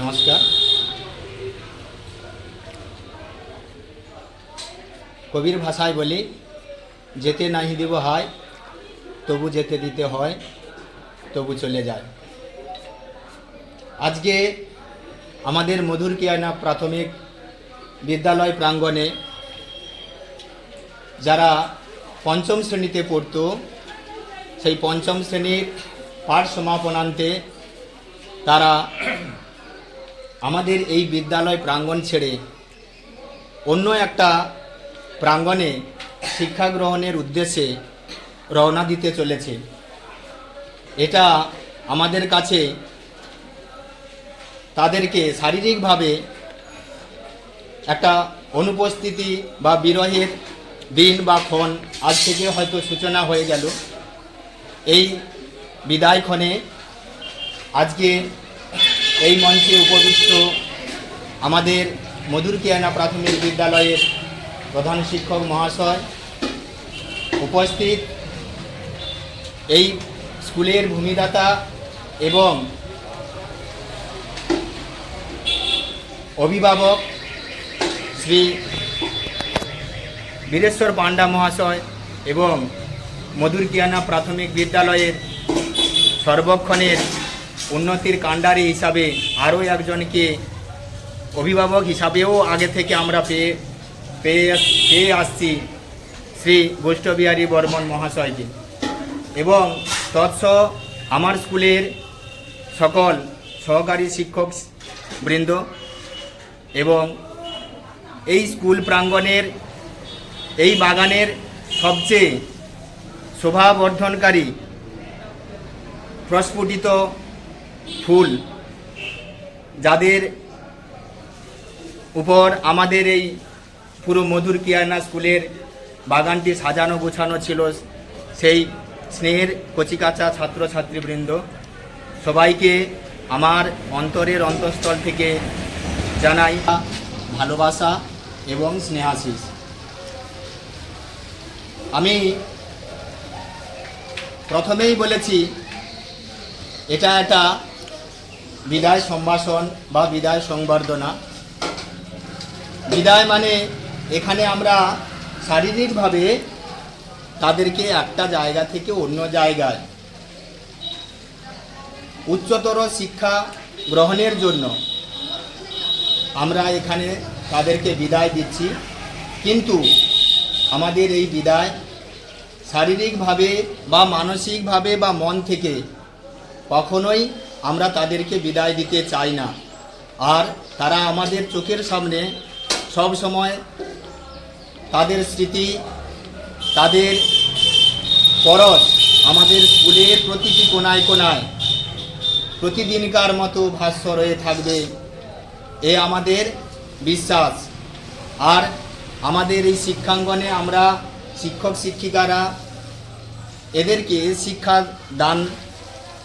নমস্কার। কবির ভাষায় বলি, যেতে নাহি দিব হয়, তবু যেতে দিতে হয়, তবু চলে যায়। আজকে আমাদের মধুর কিয়ানা প্রাথমিক বিদ্যালয় প্রাঙ্গণে যারা পঞ্চম শ্রেণীতে পড়তো, সেই পঞ্চম শ্রেণির পাঠ সমাপনান্তে তারা আমাদের এই বিদ্যালয় প্রাঙ্গণ ছেড়ে অন্য একটা প্রাঙ্গণে শিক্ষা গ্রহণের উদ্দেশ্যে রওনা দিতে চলেছে। এটা আমাদের কাছে তাদেরকে শারীরিকভাবে একটা অনুপস্থিতি বা বিরহের দিন বা ক্ষণ আজ থেকে হয়তো সূচনা হয়ে গেল। এই বিদায়ক্ষণে আজকে এই মঞ্চে উপবিষ্ট আমাদের মধুর কিয়ানা প্রাথমিক বিদ্যালয়ের প্রধান শিক্ষক মহাশয় উপস্থিত। এই স্কুলের ভূমিদাতা এবং অভিভাবক শ্রী বীরেশ্বর পাণ্ডা মহাশয় এবং মধুর কিয়ানা প্রাথমিক বিদ্যালয়ের সর্বক্ষণের উন্নতির কাণ্ডারি হিসাবে আরও একজনকে অভিভাবক হিসাবেও আগে থেকে আমরা পেয়ে পেয়ে পেয়ে আসছি শ্রী বৈষ্ণবিহারী বর্মন মহাশয়কে। এবং তৎস আমার স্কুলের সকল সহকারী শিক্ষক বৃন্দ এবং এই স্কুল প্রাঙ্গণের, এই বাগানের সবচেয়ে শোভাবর্ধনকারী প্রস্ফুটিত ফুল, যাদের উপর আমাদের এই পুরো মধুর কিয়ানা স্কুলের বাগানটি সাজানো গোছানো ছিল, সেই স্নেহের কচিকাচা ছাত্রছাত্রীবৃন্দ, সবাইকে আমার অন্তরের অন্তঃস্থল থেকে জানাই ভালোবাসা এবং স্নেহাশিস আমি প্রথমেই বলেছি, এটা একটা বিদায় সম্ভাষণ বা বিদায় সংবর্ধনা। বিদায় মানে এখানে আমরা শারীরিকভাবে তাদেরকে একটা জায়গা থেকে অন্য জায়গায় উচ্চতর শিক্ষা গ্রহণের জন্য আমরা এখানে তাদেরকে বিদায় দিচ্ছি। কিন্তু আমাদের এই বিদায় শারীরিকভাবে বা মানসিকভাবে বা মন থেকে কখনোই আমরা তাদেরকে বিদায় দিতে চাই না। আর তারা আমাদের চোখের সামনে সব সময় তাদের স্মৃতি, তাদের পরশ আমাদের স্কুলের প্রতিটি কোনায় কোনায় প্রতিদিনকার মতো ভাষ্য রয়ে থাকবে। এ আমাদের বিশ্বাস। আর আমাদের এই শিক্ষাঙ্গনে আমরা শিক্ষক শিক্ষিকারা এদেরকে শিক্ষা দান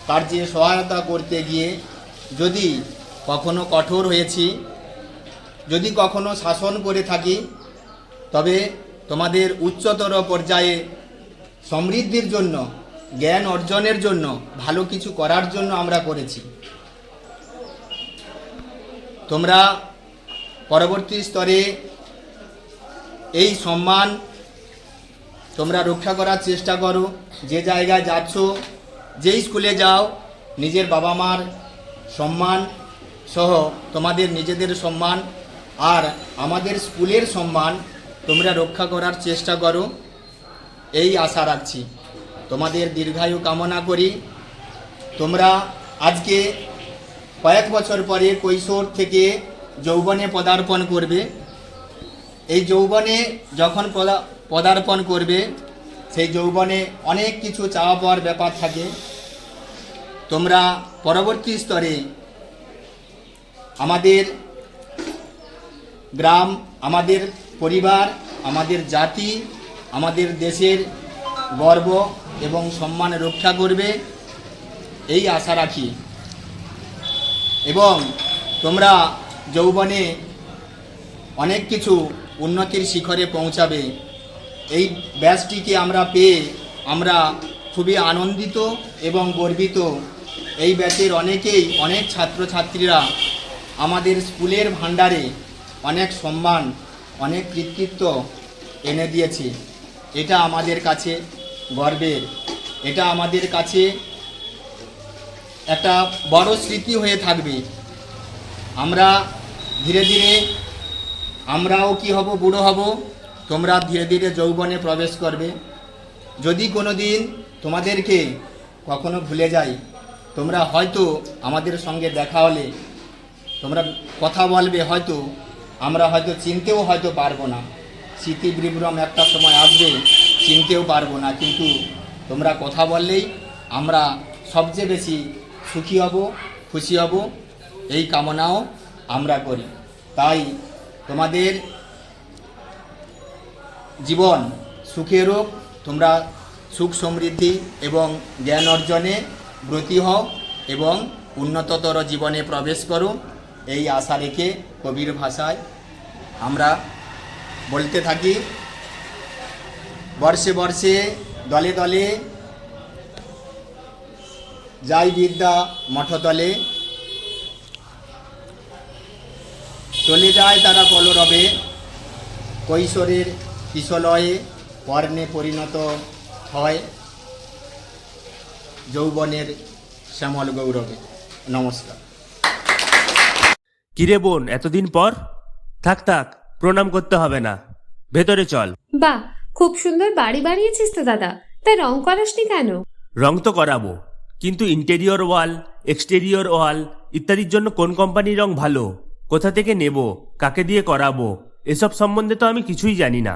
কার্যে সহায়তা করতে গিয়ে যদি কখনো কঠোর হয়েছি, যদি কখনো শাসন করে থাকি, তবে তোমাদের উচ্চতর পর্যায়ে সমৃদ্ধির জন্য, জ্ঞান অর্জনের জন্য, ভালো কিছু করার জন্য আমরা করেছি। তোমরা পরবর্তী স্তরে এই সম্মান তোমরা রক্ষা করার চেষ্টা করো। যে জায়গায় যাচ্ছ যেই স্কুলে যাও, নিজের বাবা মার সম্মান সহ তোমাদের নিজেদের সম্মান আর আমাদের স্কুলের সম্মান তোমরা রক্ষা করার চেষ্টা করো, এই আশা রাখছি। তোমাদের দীর্ঘায়ু কামনা করি। তোমরা আজকে কয়েক বছর পরে কৈশোর থেকে যৌবনে পদার্পণ করবে। এই যৌবনে যখন পদা- পদার্পণ করবে সেই যৌবনে অনেক কিছু চাওয়া পাওয়ার ব্যাপার থাকে। তোমরা পরবর্তী স্তরে আমাদের গ্রাম, আমাদের পরিবার, আমাদের জাতি, আমাদের দেশের গর্ব এবং সম্মান রক্ষা করবে, এই আশা রাখি। এবং তোমরা যৌবনে অনেক কিছু উন্নতির শিখরে পৌঁছাবে। এই ব্যাচটিকে আমরা পেয়ে আমরা খুবই আনন্দিত এবং গর্বিত। এই ব্যাচের অনেকেই, অনেক ছাত্রছাত্রীরা আমাদের স্কুলের ভাণ্ডারে অনেক সম্মান, অনেক কৃতিত্ব এনে দিয়েছে। এটা আমাদের কাছে গর্বের। এটা আমাদের কাছে একটা বড় স্মৃতি হয়ে থাকবে। আমরা ধীরে ধীরে আমরাও কি হব, বুড়ো হব তোমরা ধীরে ধীরে যৌবনে প্রবেশ করবে। যদি কোনো দিন তোমাদেরকে কখনো ভুলে যাই তোমরা হয়তো আমাদের সঙ্গে দেখা হলে, তোমরা কথা বলবে হয়তো, আমরা হয়তো চিনতেও হয়তো পারব না। স্মৃতি বিভ্রম একটা সময় আসবে, চিনতেও পারব না। কিন্তু তোমরা কথা বললেই আমরা সবচেয়ে বেশি সুখী হব, খুশি হব, এই কামনাও আমরা করি। তাই তোমাদের জীবন সুখের হোক তোমরা সুখ সমৃদ্ধি এবং জ্ঞান অর্জনে ব্রতী হও এবং উন্নততর জীবনে প্রবেশ করো। এই আশা রেখে কবির ভাষায় আমরা বলতে থাকি, বর্ষে বর্ষে, দলে দলে যাই বিদ্যা মঠতলে, চলে যায় তারা কলরবে কৈশোরের কিশলয়ে কর্ণে পরিণত হয় যৌবনের শ্যামল গৌরবে। নমস্কার। কিরে বোন এতদিন পর? থাক থাক প্রণাম করতে হবে না। ভেতরে চল। বাহ খুব সুন্দর বাড়ি বানিয়েছিস তো দাদা। তা রং করাসনি কেন? রং তো করাবো কিন্তু ইন্টেরিয়র ওয়াল এক্সটেরিয়র ওয়াল ইত্যাদির জন্য কোন কোম্পানির রং ভালো? কোথা থেকে নেব? কাকে দিয়ে করাবো? এসব সম্বন্ধে তো আমি কিছুই জানি না।